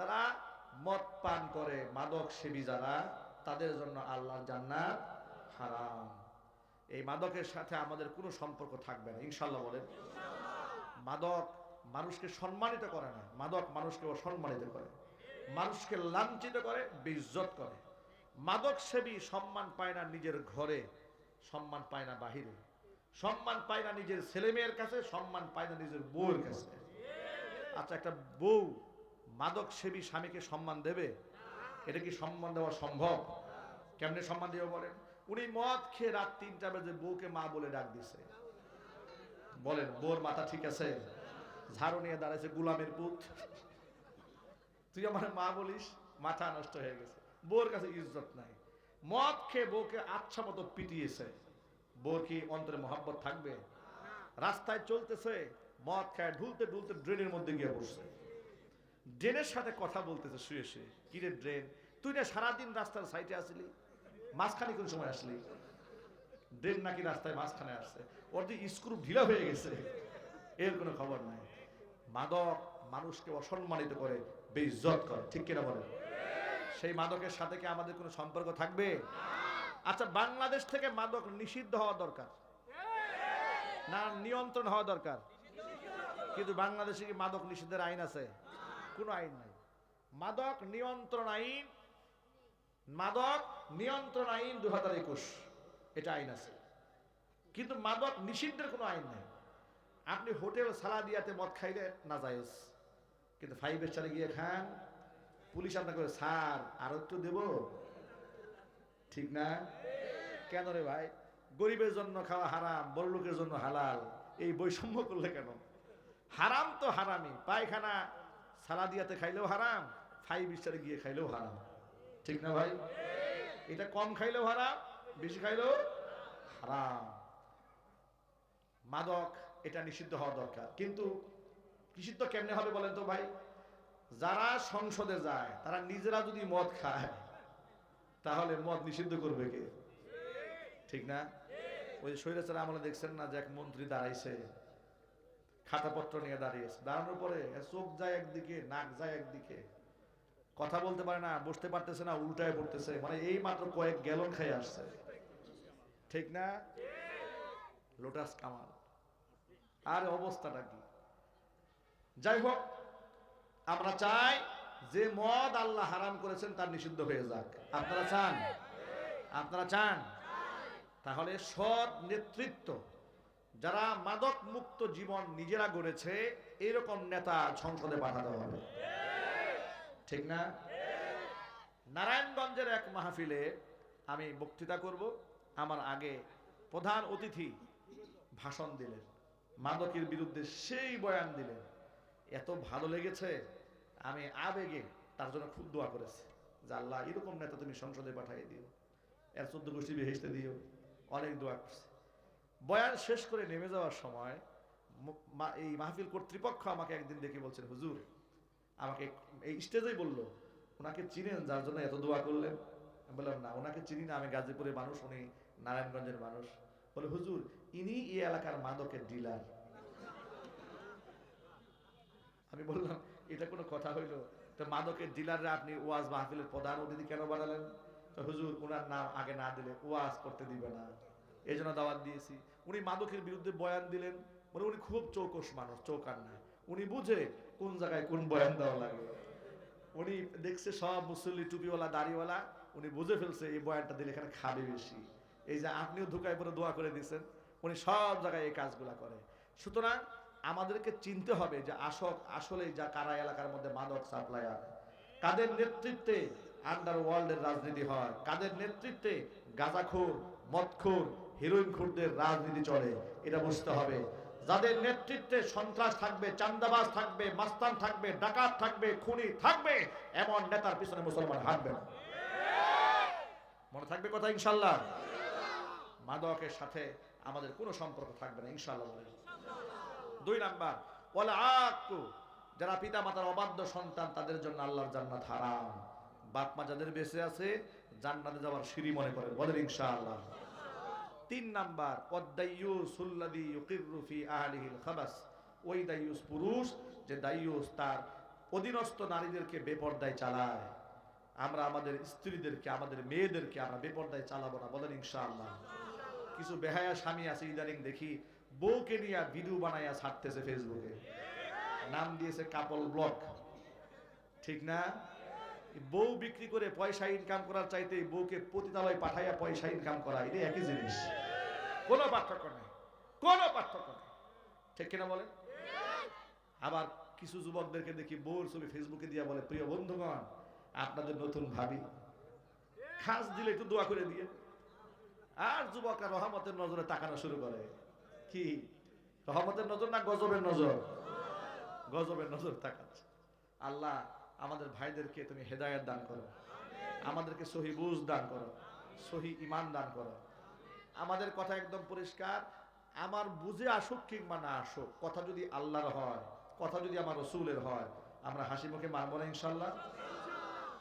যারা মদ পান করে মাদক সেবী যারা, তাদের জন্য আল্লাহর জান্নাত হারাম। এই মাদকের সাথে আমাদের কোনো সম্পর্ক থাকবে না। ইনশাল্লাহ বলেন। মাদক মানুষকে সম্মানিত করে না। মাদক মানুষকে অসম্মানিত করে। মানুষকে লাঞ্ছিত করে, বেইজ্জত করে। মাদক সেবী সম্মান পায় না নিজের ঘরে, সম্মান পায় না বাহিরে। সম্মান পায় না নিজের ছেলে মেয়ের কাছে, সম্মান পায় না নিজের বউয়ের কাছে। আচ্ছা একটা বউ মাদক সেবী স্বামীকে সম্মান দেবে? এটা কি সম্মান দেওয়া সম্ভব? কেমনে সম্মান দেওয়া বলেন? উনি মদ খেয়ে রাত তিনটা বাজে বউকে মা বলে ডাক দিছে। বলেন বোর মাথা ঠিক আছে? ঝাড়ু নিয়ে দাঁড়াইছে গুলামের পুত। তুই আমার মা বলিস, মাথা নষ্ট হয়ে গেছে। বোর কাছে ইজ্জত নাই। মদ খেয়ে বউকে আচ্ছা মতো পিটিয়েছে। বোর কি অন্তরে মহাব্বত থাকবে? রাস্তায় চলতেছে, মদ খায়, ঢুলতে ঢুলতে ড্রেনের মধ্যে গিয়ে বসছে। ড্রেনের সাথে কথা বলতেছে, শুয়ে শুয়ে। কিরে ড্রেন? তুই না সারাদিন রাস্তার সাইডে আসলি? মাঝখানে কোন সময় আসলি? ড্রেন নাকি রাস্তায় মাঝখানে আসছে? ওর যে স্ক্রু ঢিলা হয়ে গেছে, এর কোনো খবর নাই। মাদক মানুষকে অসম্মানিত করে, বেইজ্জত করে। ঠিক কিনা বলেন? সেই মাদকের সাথে কি আমাদের কোনো সম্পর্ক থাকবে? আচ্ছা বাংলাদেশ থেকে মাদক নিষিদ্ধ হওয়া দরকার। না, নিয়ন্ত্রণ হওয়া দরকার। কিন্তু বাংলাদেশে কি মাদক নিষিদ্ধের আইন আছে? কোনো আইন নাই। মাদক নিয়ন্ত্রণ আইন, মাদক নিয়ন্ত্রণ আইন দু হাজার একুশ, এটা আইন আছে। কিন্তু মাদক নিষিদ্ধের কোনো আইন নাই। আপনি হোটেল সালাদিয়াতে মদ খাইলে না যায়জ কিন্তু ফাইভ স্টারে গিয়ে খান, পুলিশ আপনাকে স্যার, আরও একটু দেব? ঠিক না? কেন রে ভাই? গরিবের জন্য খাওয়া হারাম বড়লোকের জন্য হালাল, এই বৈষম্য করলে কেন? হারাম তো হারামি পায়খানা সালাদিয়াতে খাইলেও হারাম, ফাইভ স্টারে গিয়ে খাইলেও হারাম। ঠিক না ভাই? এটা কম খাইলেও হারাম, বেশি খাইলেও হারাম। মাদক, এটা নিষিদ্ধ হওয়া দরকার। কিন্তু নিষিদ্ধ কেমনে হবে বলেন তো ভাই? যারা সংসদে যায়, তারা নিজেরা যদি মদ খায়, তাহলে মদ নিষিদ্ধ করবে কে? ঠিক না? ওই শৈরাচার আমলে দেখছেন না যে এক মন্ত্রী দাঁড়াইছে? খাতাপত্র নিয়ে দাঁড়িয়েছে দাঁড়ানোর পরে চোখ যায় একদিকে, নাক যায় একদিকে। কথা বলতে পারে না, বসতে পারতেছে না, উল্টায় পড়তেছে। মানে এই মাত্র কয়েক গ্যালন খেয়ে আসছে। ঠিক না? লোটাস কামাল। আর অবস্থাটা কি? যাই হোক, আমরা চাই যে মদ আল্লাহ হারাম করেছেন তার নিষিদ্ধ হয়ে যাক। আপনারা চান? আপনারা চান? তাহলে সৎ নেতৃত্ব যারা মাদক মুক্ত জীবন নিজেরা গড়েছে, এরকম নেতা সংসদে পাঠাতে হবে। ঠিক না? নারায়ণগঞ্জের এক মাহফিলে আমি বক্তৃতা করব। আমার আগে প্রধান অতিথি ভাষণ দিলেন। মাদকের বিরুদ্ধে সেই বয়ান দিলেন। এত ভালো লেগেছে, আমি আবেগে তার জন্য খুব দোয়া করেছি। যে আল্লাহ, এরকম নেতা তুমি সংসদে পাঠিয়ে দিও। এর চোদ্দ গোষ্ঠী বেহেসতে দিও। অনেক দোয়া করছে। বয়ান শেষ করে নেমে যাওয়ার সময় এই মাহফিল কর্তৃপক্ষ আমাকে একদিন দেখে বলছেন, হুজুর, আমাকে এই স্টেজেই বলল ওনাকে চিনেন যার জন্য এত দোয়া করলেন। বললাম, না ওনাকে চিনি না, আমি গাজীপুরের মানুষ, উনি নারায়ণগঞ্জের মানুষ। বলে, হুজুর, ইনি এই এলাকার মাদকের ডিলার। আমি বললাম, এটা কোনো কথা হইল? তো মাদকের ডিলাররা আপনি ওয়াজ মাহফিলের প্রধান অতিথি কেন বানালেন? তো হুজুর ওনার নাম আগে না দিলে ওয়াজ করতে দিবে না। এই জন্য দাওয়াত দিয়েছি। উনি মাদকের বিরুদ্ধে বয়ান দিলেন। মানে উনি খুব চৌকস মানুষ, চৌকার না। উনি বুঝে কোন জায়গায় কোন বয়ান দেওয়া লাগে উনি দেখছে সব মুসল্লি টুপিওয়ালা, দাড়িওয়ালা, উনি বুঝে ফেলছে এই বয়ানটা দিলে এখানে খাবে বেশি। এই যে আপনিও ধুকায় পরে দোয়া করে দিয়েছেন, উনি সব জায়গায় এই কাজগুলা করে। সুতরাং আমাদেরকে চিনতে হবে যে আসক আসলে যা কারা এলাকার মধ্যে মাদক সাপ্লায়ার কাদের নেতৃত্বে আন্ডার ওয়ার্ল্ডের রাজনীতি হয়, কাদের নেতৃত্বে গাঁজাখোর, মদখোর হিরোইন খুরদের রাজনীতি চলে, এটা বুঝতে হবে। যাদের নেতৃত্বে সন্ত্রাস থাকবে, চান্দাবাজ থাকবে, মাস্তান থাকবে, ডাকাত থাকবে, খুনি থাকবে, এমন নেতার পিছনে মুসলমান হাঁটবে না। মনে থাকবে কথা ইনশাল্লাহ? মাদকের সাথে আমাদের কোনো সম্পর্ক থাকবে না, ইনশাল্লাহ দুই নাম্বার, ওয়ালা আকু যারা পিতা মাতার অবাধ্য সন্তান, তাদের জন্য আল্লাহর জান্নাত হারাম। বাপ মা যাদের বেঁচে আছে, জান্নাতে যাওয়ার সিঁড়ি মনে করেন, বলেন ইনশাআল্লাহ তিন নাম্বার খাবাস ওই দাইয়ুস পুরুষ যে দাইয়ুস তার অধীনস্থ নারীদেরকে বেপর্দায় চালায়। আমরা আমাদের স্ত্রীদেরকে, আমাদের মেয়েদেরকে আমরা বেপর্দায় চালাবো না, বলেন ইনশাআল্লাহ। কিছু বেহায়া স্বামী আছে, ইদানিং দেখি বউকে নিয়ে ভিডিও বানাইয়া ছাড়তেছে ফেসবুকে নাম দিয়েছে কাপল ব্লক। ঠিক না? বউ বিক্রি করে পয়সা ইনকাম করার চাইতে বউকে পতিতালয় পাঠাইয়া পয়সা ইনকাম করা এটা একই জিনিস। কোনো পার্থক্য নেই, কোনো পার্থক্য নেই। ঠিক কিনা বলেন? আবার কিছু যুবকদেরকে দেখি বউর ছবি ফেসবুকে দিয়া বলে, প্রিয় বন্ধুগণ, আপনাদের নতুন ভাবি। খাস দিলে একটু দোয়া করে দিয়ে। আর যুবকরা রহমতের নজরে তাকানো শুরু করে। কি? রহমতের নজর না গজবের নজর? গজবের নজর তাকাচ্ছে। আল্লাহ আমাদের ভাইদেরকে তুমি হেদায়ত দান করো। আমাদেরকে সহি বুঝ দান করো, সহি ইমান দান করো। আমাদের কথা একদম পরিষ্কার, আমার বুঝে আসুক কিংবা না আসুক, কথা যদি আল্লাহর হয়, কথা যদি আমার রসুলের হয়, আমরা হাসি মুখে মানবো না ইনশাল্লাহ?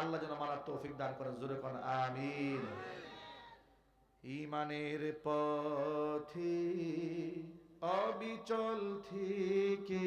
আল্লাহ যেন মারার তৌফিক দান করেন জোরে কোন, আমিন। ইমানের পথে অবিচল থেকে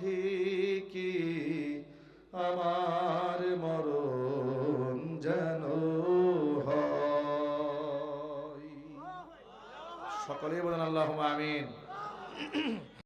থেকে আমার মরণ যেন সকলেই বলেন আল্লাহ আমিন।